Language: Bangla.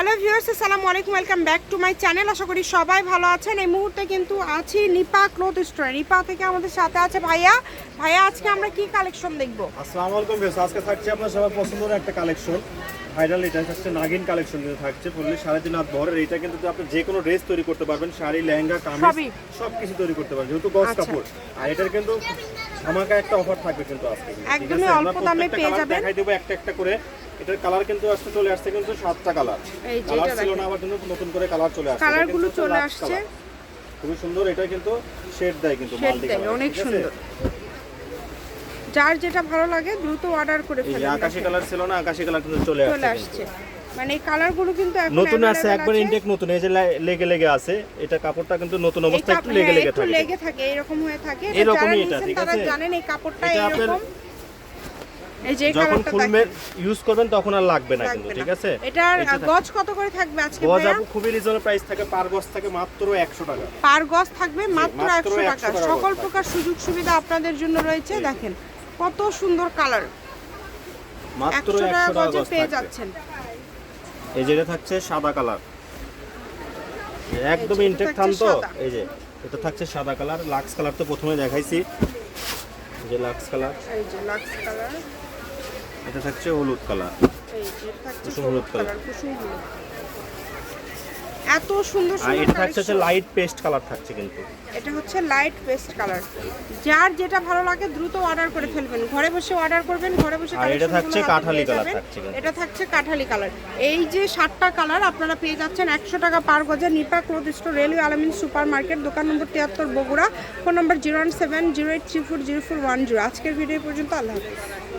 হ্যালো ভিউয়ার্স আসসালামু আলাইকুম welcome back to my channel. আশা করি সবাই ভালো আছেন। এই মুহূর্তে কিন্তু আছি নিপা ক্লোথ স্টোরে। নিপা থেকে আমাদের সাথে আছে ভাইয়া। ভাইয়া আজকে আমরা কি কালেকশন দেখব? আসসালামু আলাইকুম ভিউয়ার্স আজকে থাকছে আপনার সবার পছন্দের একটা কালেকশন। ভাইরাল এটা থাকছে নাগিন কালেকশন কিন্তু থাকছে ফুললি সাড়ে তিন হাত ভরের এটা কিন্তু আপনি যে কোনো ড্রেস তৈরি করতে পারবেন শাড়ি লেহেঙ্গা। কামিজ সব কিছু তৈরি করতে পারবেন যেহেতু গস আচ্ছা। কাপড়। আর এটার কিন্তু আমাকে একটা অফার থাকবে কিন্তু আজকে। একদমই অল্প দামে পেয়ে যাবেন। দেখাই দেবো একটা একটা করে। এটার কালার কিন্তু আসতে চলে আসছে কিন্তু সাতটা কালার এই কালার ছিল না আবার কিন্তু নতুন করে কালার চলে আসছে। কালারগুলো চলে আসছে। খুবই সুন্দর এটা কিন্তু শেড দেয় কিন্তু মাল্টি কালার অনেক সুন্দর। যার যেটা ভালো লাগে দ্রুত অর্ডার করে এই ফেলুন আকাশি দেখেন। কালার ছিল না আকাশী কালার কিন্তু চলে আসছে চলে আসছে। মানে এই কালারগুলো কিন্তু এখন নতুন আছে একবার। ইনটেক নতুন এই যে লেগে লেগে আছে। এটা কাপড়টা কিন্তু নতুন এই অবস্থায় একটু লেগে হ্যাঁ, লেগে একটু থাকে। লেগে থাকে এরকম হয়ে থাকে। এরকমই এটা, ঠিক আছে? জানেন এই কাপড়টা এরকম এই যে যখন কালারটা ইউজ করবেন তখন আর লাগবে না কিন্তু ঠিক আছে? এই গজ কত করে থাকবে আজকে গজ আপু খুবই রিজনেবল প্রাইস থাকে পার গজ থাকে মাত্র 100 টাকা। পার গজ থাকবে মাত্র মাত্র একশো 100 টাকা। সকল প্রকার সুযোগ সুবিধা আপনাদের জন্য রয়েছে। দেখেন কত সুন্দর কালার মাত্র 100 টাকা গজে পেয়ে যাচ্ছেন। এই যে এটা থাকছে সাদা কালার একদম এটা ইনটেক থান তো। এই যে এটা থাকছে সাদা কালার লাক্স কালার তো প্রথমে দেখাইছি। এই যে লাক্স কালার এই যে লাক্স কালার এটা থাকছে হলুদ কালার। কুসুম হলুদ কালার। এত সুন্দর সুন্দর এটা থাকছে হচ্ছে লাইট পেস্ট কালার থাকছে কিন্তু। এটা হচ্ছে লাইট পেস্ট কালার যার যেটা ভালো লাগে দ্রুত অর্ডার করে ফেলবেন। ঘরে বসে অর্ডার করবেন ঘরে বসে আর এটা থাকছে কাঠালি। থাকছে এটা থাকছে কাঠালি কালার এই যে সাতটা কালার আপনারা পেয়ে যাচ্ছেন একশো টাকা পার গজে Nipa cloth store railway Alamin super market দোকান নম্বর তিয়াত্তর Bogura. Phone number zero one seven zero eight three four zero four one zero. আজকের ভিডিও পর্যন্ত আল্লাহ হাফিজ।